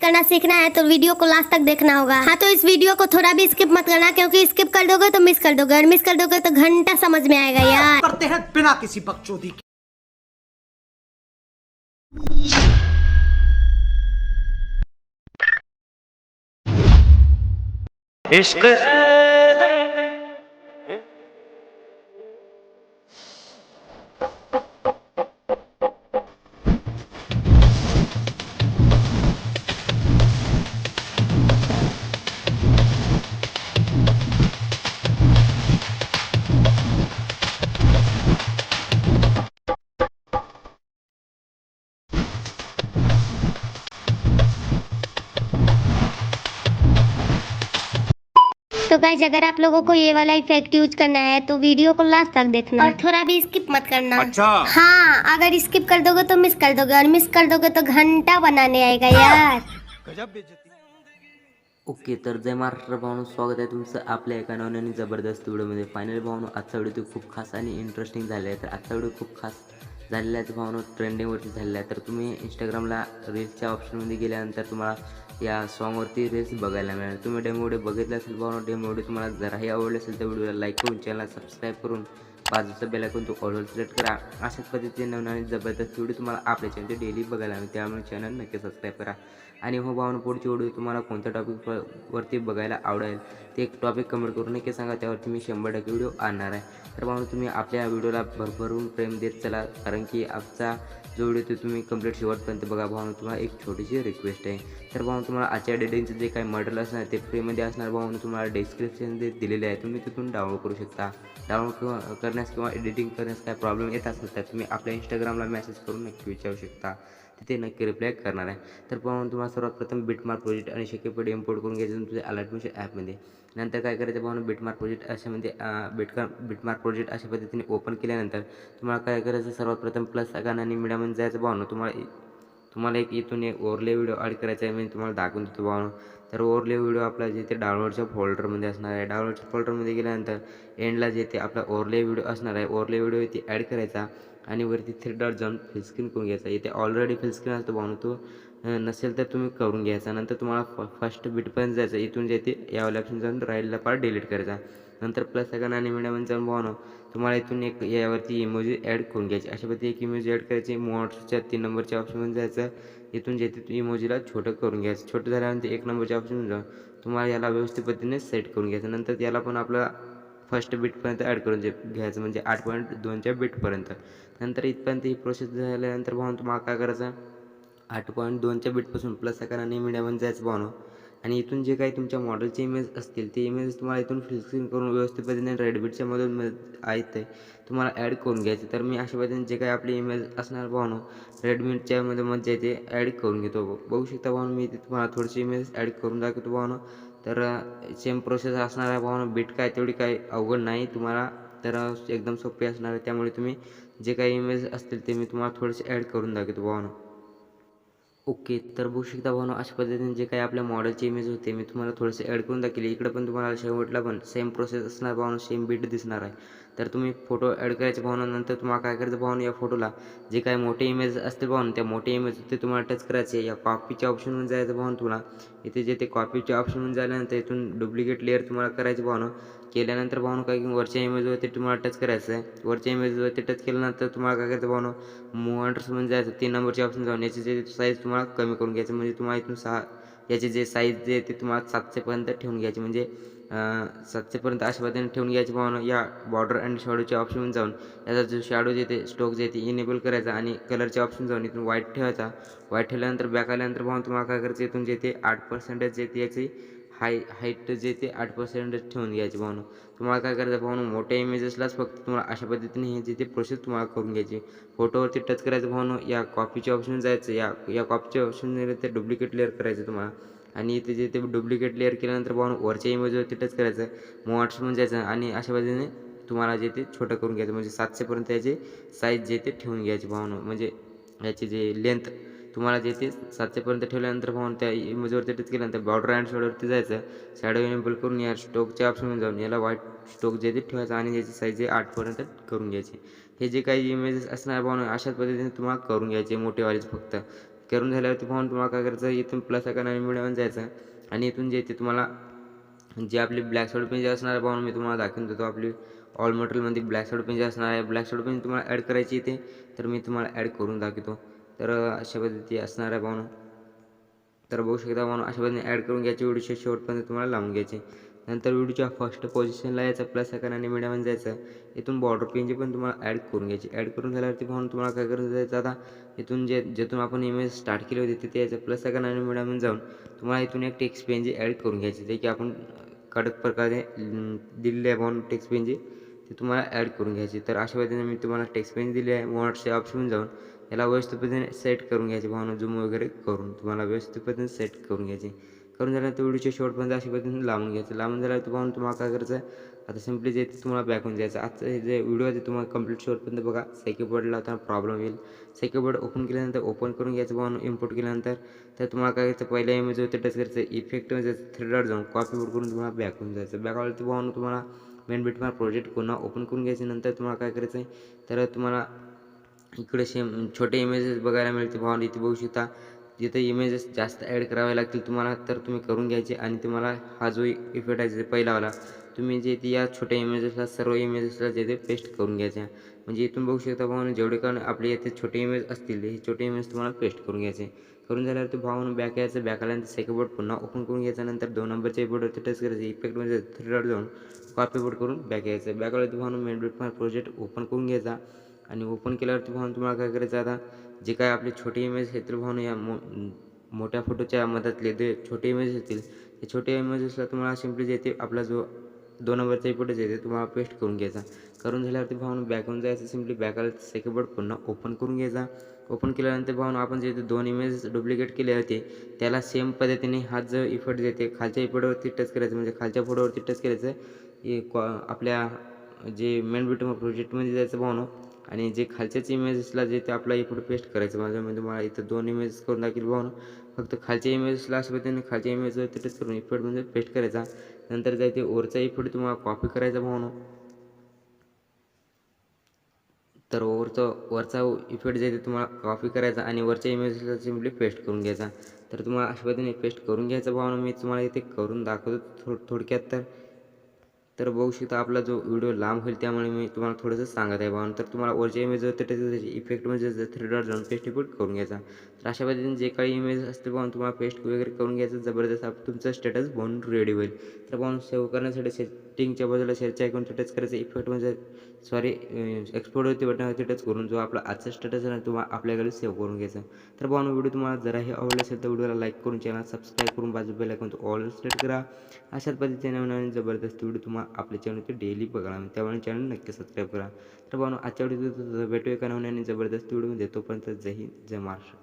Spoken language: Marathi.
करना सीखना है तो वीडियो को लास्ट तक देखना होगा। हाँ तो इस वीडियो को थोड़ा भी स्किप मत करना क्योंकि स्किप कर दोगे तो मिस कर दोगे और मिस कर दोगे तो घंटा समझ में आएगा यार। करते हैं बिना किसी बकचोदी के। इश्क तो गाइज अगर आप लोगों को ये वाला इफेक्ट यूज करना है तो वीडियो को लास्ट तक देखना। और थोड़ा भी स्किप मत करना। अच्छा। हाँ अगर स्किप कर दोगे तो मिस कर दोगे और मिस कर दोगे तो घंटा बनाने आएगा यार। गजब बेइज्जती। ओके तर जय महाराष्ट्र भावनो स्वागत आहे तुमचं आपल्या एका नवीन आणि जबरदस्त व्हिडिओमध्ये. फायनल भावनो आजचा व्हिडिओ तो खूप खास आणि इंटरेस्टिंग झाला आहे. तर आजचा व्हिडिओ खूप खास झालेला आहे भावनो ट्रेंडिंगवरती झालेला आहे. तर तुम्ही इंस्टाग्रामला रील्सच्या ऑप्शनमध्ये गेल्यानंतर तुम्हाला या सॉंगवरती रील्स बघायला मिळेल. तुम्ही डेमो व्हिडिओ बघितला असेल भावनो डेमो व्हिडिओ तुम्हाला जराही आवडले असेल तर व्हिडिओला लाईक करून चॅनलला सबस्क्राईब करून बाजूचं बेल ऐकून तो कॉलवर सिलेक्ट करा. अशाच पद्धतीने नवीन आणि जबरदस्त व्हिडिओ तुम्हाला आपल्या चॅनल डेली बघायला मिळेल त्यामुळे चॅनल नक्की सबस्क्राईब करा. आणि हो भावना पुढची व्हिडिओ तुम्हाला कोणत्या टॉपिक वरती बघायला आवडेल ते एक टॉपिक कमेंट करून नक्की सांगा. त्यावरती मी शंभर टक्के व्हिडिओ आणणार आहे. तर भावना तुम्ही आपल्या व्हिडिओला भरभरून प्रेम देत चला कारण की आमचा जो व्हिडिओ तुम्ही कंप्लीट शेवटपर्यंत बघा भाऊ तुम्हाला एक छोटीशी रिक्वेस्ट आहे. तर भाऊ तुम्हाला आजच्या डेटिंगचं जे काही मॉडेल असणार ते फ्रीमध्ये असणार. भाऊ तुम्हाला डिस्क्रिप्शनमध्ये दिलेले आहे तुम्ही तिथून डाउनलोड करू शकता. डाउनलोड करण्यास किंवा एडिटिंग करण्यास काय प्रॉब्लेम येत असेल तर तुम्ही आपल्या इंस्टाग्रामला मेसेज करून नक्की विचारू शकता. तिथे नक्की रिप्लाय करणार आहे. तर पाहून तुम्हाला सर्वात प्रथम बिटमार्क प्रोजेक्ट आणि शक्यपणे इम्पोर्ट करून घ्यायचं तुमच्या अलर्टमिशन ॲपमध्ये नंतर काय करायचं पाहून बिटमार्क प्रोजेक्ट अशामध्ये बिटका बिटमार्क प्रोजेक्ट अशा पद्धतीने ओपन केल्यानंतर तुम्हाला काय करायचं सर्वात प्रथम प्लस आकान आणि मिडामध्ये जायचं पाहून तुम्हाला तुम्हाला एक इथून एक ओरले व्हिडिओ ॲड करायचा आहे मी तुम्हाला दाखवून देतो पाहून. तर ओरले व्हिडिओ आपला जे ते डाउनलोडच्या फोल्डरमध्ये असणार आहे. डाउनलोडच्या फोल्डरमध्ये गेल्यानंतर एंडला जे ते आपला ओरले व्हिडिओ असणार आहे ओरले व्हिडिओ इथे ॲड करायचा. आणि वरती थ्री डॉट जाऊन फिलस्क्रीन करून घ्यायचा. इथे ऑलरेडी फिल स्क्रीन असतो भावना तो नसेल तर तुम्ही करून घ्यायचा. नंतर तुम्हाला फ फर्स्ट बिटपर्यंत जायचं. इथून जे ते यावाल्या ऑप्शन जाऊन राहिलेला पार्ट डिलीट करायचा. नंतर प्लस सेकंड आणि मिडियममध्ये जाऊन भावना तुम्हाला इथून एक यावरती इमोजी ॲड करून घ्यायची. अशा पद्धती एक इमोजी ॲड करायची. मोटच्या तीन नंबरच्या ऑप्शनमध्ये जायचं. इथून जे ते इमोजीला छोटं करून घ्यायचं. छोटं झाल्यानंतर एक नंबरच्या ऑप्शन जाऊन तुम्हाला याला व्यवस्थित पद्धतीने सेट करून घ्यायचं. नंतर याला पण आपला फर्स्ट बीटपर्यंत ॲड करून जे घ्यायचं म्हणजे आठ पॉईंट दोनच्या बीटपर्यंत. नंतर इथपर्यंत ही प्रोसेस झाल्यानंतर भावून तुम्हाला काय करायचं? आठ पॉईंट दोनच्या बीटपासून प्लस अकरा आणि मीडियामध्ये जायचं भावनो आणि इथून जे काही तुमच्या मॉडेलचे इमेज असतील ते इमेज तुम्हाला इथून फिल्सिंग करून व्यवस्थित पद्धतीने रेडबीटच्या मधून आहेत ते तुम्हाला ॲड करून घ्यायचे. तर मी अशा पद्धतीने जे काही आपले इमेज असणार भावनो रेडमीच्या मध्ये मध्ये ते ॲड करून घेतो. बघू शकता भावनो मी तुम्हाला थोडीशी इमेज ॲड करून दाखवतो भावनो तर सेम प्रोसेस असणार आहे भावना. बीट काय तेवढी काही अवघड नाही तुम्हाला. तर एकदम सोपी असणार आहे. त्यामुळे तुम्ही जे काही इमेज असतील ते मी तुम्हाला थोडेसे ॲड करून दाखवतो भावना. ओके तर बघू शकता भावना अशा पद्धतीने जे काही आपल्या मॉडेलचे इमेज होते मी तुम्हाला थोडेसे ॲड करून दाखवले. इकडे पण तुम्हाला शेवटला पण सेम प्रोसेस असणार भावना सेम बीट दिसणार आहे. तर तुम्ही फोटो ॲड करायचे भावना नंतर तुम्हाला काय करायचं भावना या फोटोला जे काही मोठे इमेज असतील भावना त्या मोठे इमेज ते तुम्हाला टच करायचे. या कॉपीच्या ऑप्शनमध्ये जायचं भावना तुला इथे जे ते कॉपीचे ऑप्शन म्हणून झाल्यानंतर इथून डुप्लिकेट लेअर तुम्हाला करायची भावना केल्यानंतर भावना काय की वरच्या इमेजवरती तुम्हाला टच करायचं आहे. वरच्या इमेजवरती टच केल्यानंतर तुम्हाला काय करायचं भावना? मूव म्हणून जायचं. तीन नंबरचे ऑप्शन जाऊन याचे जे साईज तुम्हाला कमी करून घ्यायचं. म्हणजे तुम्हाला इथून सहा याचे जे साईज जे ते तुम्हाला सातशेपर्यंत ठेवून घ्यायचे. म्हणजे सातशेपर्यंत अशा पद्धतीने ठेवून घ्यायची भावना या बॉर्डर अँड शॅडोच्या ऑप्शन जाऊन याचा जो शॅडो जे ते स्टोक जे ते इनेबल करायचा आणि कलरचे ऑप्शन जाऊन इथून व्हाईट ठेवायचा. व्हाईट ठेवल्यानंतर बॅक आल्यानंतर भावना तुम्हाला काय करायचं इथून जे ते आठ पर्सेंटेज जे ते याची हाय हाईट जे ते आठ पर्सेंटेज ठेवून घ्यायची भावना तुम्हाला काय करायचं भावना मोठ्या इमेजेसलाच फक्त तुम्हाला अशा पद्धतीने हे जे ते प्रोसेस तुम्हाला करून घ्यायची. फोटोवरती टच करायचं भावना या कॉपीच्या ऑप्शन जायचं या या कॉपीच्या ऑप्शन ते डुप्लिकेट लेअर करायचं तुम्हाला. आणि इथे जे ते डुप्लिकेट लेअर केल्यानंतर पाहून वरच्या इमेजवरती टच करायचं म्हणून जायचं आणि अशा पद्धतीने तुम्हाला जे ते छोटं करून घ्यायचं. म्हणजे सातशेपर्यंत याचे साईज जे ते ठेवून घ्यायची भावना म्हणजे याची जे लेंथ तुम्हाला जे ते सातशेपर्यंत ठेवल्यानंतर पाहून त्या इमेजवरती टच केल्यानंतर बॉर्डर अँड शोडवरती जायचं. शॅडो इनेबल करून या स्टोकच्या ऑप्शनमध्ये जाऊन याला व्हाईट स्टोक जे ते ठेवायचं आणि याची साईज जे आठपर्यंत करून घ्यायची. हे जे काही इमेजेस असणार पाहून अशाच पद्धतीने तुम्हाला करून घ्यायचे मोठेवालेच फक्त. करून झाल्यावरती पाहून तुम्हाला काय करायचं इथून प्लस आयकॉन आणि मिडियम जायचं. आणि इथून जे ते तुम्हाला जे आपली ब्लॅक शॉर्ट पेन जे असणार आहे पाहून मी तुम्हाला दाखवून देतो. आपली ऑल मटेरियलमध्ये ब्लॅक शॉर्ट पेन जे असणार आहे ब्लॅक शॉर्ट पेन तुम्हाला ॲड करायची इथे तर मी तुम्हाला ॲड करून दाखवतो. तर अशा पद्धती असणार आहे पाहून तर बघू शकता म्हणून अशा पद्धतीने ॲड करून घ्यायची व्हिडिओच्या शेवटपर्यंत तुम्हाला लावून घ्यायचे. नंतर व्हिडिओच्या फर्स्ट पोझिशनला यायचं प्लस सेकंड आणि मिडियम जायचं. इथून बॉर्डर पेनची पण तुम्हाला ॲड करून घ्यायची. ॲड करून झाल्यावरती पाहून तुम्हाला काय करायचं जायचं आता इथून जे जेथून आपण इमेज स्टार्ट केली होती तिथे यायचं. प्लस सेकंड आणि मिडियम जाऊन तुम्हाला इथून एक टेक्स्ट पेनजी ॲड करून घ्यायची. जे की आपण कडक प्रकारे दिलेली आहे पाहून टेक्स्ट पेनजी ते तुम्हाला ॲड करून घ्यायची. तर अशा पद्धतीने मी तुम्हाला टेक्स्ट पेन दिली आहे. व्हॉट्सअप ऑप्शन जाऊन याला व्यवस्थित पद्धतीने सेट करून घ्यायचे. भावना झूम वगैरे करून तुम्हाला व्यवस्थित पद्धतीने सेट करून घ्यायचे. करून झाल्यानंतर व्हिडिओच्या शेवटपर्यंत अशा पद्धतीने लावून घ्यायचं. लावून झाल्यावर पाहून तुम्हाला काय करायचं आहे? आता सिम्पली जे तुम्हाला बॅक होऊन जायचं आजचं जे व्हिडिओ आहे ते तुम्हाला कंप्लीट शेवटपर्यंत बघा. सेक्यू बोर्ड प्रॉब्लेम येईल. सेक्यू बोर्ड ओपन केल्यानंतर ओपन करून घ्यायचं पाहून इम्पोर्ट केल्यानंतर तर तुम्हाला काय करायचं पहिल्या इमेज होते टच करायचं इफेक्ट म्हणजे थ्री जाऊन कॉपी बोर्ड करून तुम्हाला बॅक होऊन जायचं बॅक आलं तर पाहून तुम्हाला मेन बिटमार प्रोजेक्ट पुन्हा ओपन करून घ्यायचे नंतर तुम्हाला काय करायचं आहे? तर तुम्हाला इकडे सेम छोटे इमेजेस बघायला मिळते भावाने इथे बघू शकता जिथे इमेजेस जास्त ॲड करावे लागतील तुम्हाला तर तुम्ही करून घ्यायचे आणि तुम्हाला हा जो इफेक्ट आहे जे पहिलावाला तुम्ही जे ते या छोट्या इमेजेसला सर्व इमेजेसला जे ते पेस्ट करून घ्यायचे. म्हणजे इथून बघू शकता भावाने जेवढे कारण आपले येथे छोटे इमेज असतील हे छोटे इमेज तुम्हाला पेस्ट करून घ्यायचे. करून झाल्यावर तो भावानं बॅक यायचं बॅक आल्यानंतर सेकंड बोर्ड पुन्हा ओपन करून घ्यायचं नंतर दोन नंबरच्या बोर्डवरती टच करायचं इफेक्ट म्हणजे थ्री डॉट जाऊन कॉपी बोर्ड करून बॅक यायचं. बॅक आल्यावर ते भावानं मेन बोर्ड प्रोजेक्ट ओपन करून घ्यायचा. आणि ओपन केल्यावरती भावून तुम्हाला काय करायचं आता? जे काय आपले छोटे इमेज आहेत तर या मो मोठ्या फोटोच्या मदतले जे छोटे इमेज असतील ते छोटे इमेजेसला तुम्हाला सिम्पली जे ते आपला जो दोन नंबरचा फोटोज येते तुम्हाला पेस्ट करून घ्यायचा. करून झाल्यावरती भावून बॅकवून जायचं सिम्पली बॅक आलं सेकंड बोर्ड पुन्हा ओपन करून घ्यायचा. ओपन केल्यानंतर भावून आपण जे दोन इमेज डुप्लिकेट केले होते त्याला सेम पद्धतीने हा जो इफेक्ट देते खालच्या इफेक्टवरती टच करायचं म्हणजे खालच्या फोटोवरती टच करायचं हे आपल्या जे मेन बिट प्रोजेक्टमध्ये जायचं भावनं आणि जे खालच्याच इमेजेसला जे ते आपला इकडे पेस्ट करायचं माझ्या म्हणजे तुम्हाला इथं दोन इमेजेस करून दाखील भावना फक्त खालच्या इमेजेसला असं पद्धतीने खालच्या इमेजवर तिथेच करून इफेक्ट म्हणजे पेस्ट करायचा. नंतर जाय ते ओरचा इफेक्ट तुम्हाला कॉपी करायचा भावना तर ओवरचं वरचा इफेक्ट जे ते तुम्हाला कॉपी करायचा आणि वरच्या इमेजेसला सिम्पली पेस्ट करून घ्यायचा. तर तुम्हाला अशा पद्धतीने पेस्ट करून घ्यायचा भावना मी तुम्हाला इथे करून दाखवतो थो थोडक्यात तर. तर बघू शकता आपला जो व्हिडिओ लांब होईल त्यामुळे मी तुम्हाला थोडंसं सांगत आहे भावना. तर तुम्हाला वरच्या इमेज होते त्याचे इफेक्ट म्हणजे थ्री डॉट जाऊन पेस्ट इफेक्ट करून घ्यायचा. तर अशा पद्धतीने जे काही इमेज असते पाहून तुम्हाला पेस्ट वगैरे करून घ्यायचं. जबरदस्त आप स्टेटस बनून रेडी होईल. तर पाहून सेव्ह करण्यासाठी सेटिंगच्या बाजूला शेअरच्या ऐकून टच करायचं. इफेक्ट म्हणजे सॉरी एक्सपोर्टवरती बटनावरती टच करून जो आपला आजचा स्टेटस आहे ना तुम्हाला आपल्याकडे सेव्ह करून घ्यायचा. तर पाहून व्हिडिओ तुम्हाला जराही आवडला असेल तर व्हिडिओला लाईक करून चॅनल सबस्क्राईब करून बाजू बेल ऐकून ऑल सेट करा. अशाच पद्धतीने नवीन जबरदस्त व्हिडिओ तुम्हाला आपल्या ते डेली बघा. त्यामुळे चॅनल नक्की सबस्क्राईब करा. तर पाहून आजच्या व्हिडिओ भेटूया एका नवीन जबरदस्त व्हिडिओ देतो तोपर्यंत जय हिंद जय महाराष्ट्र.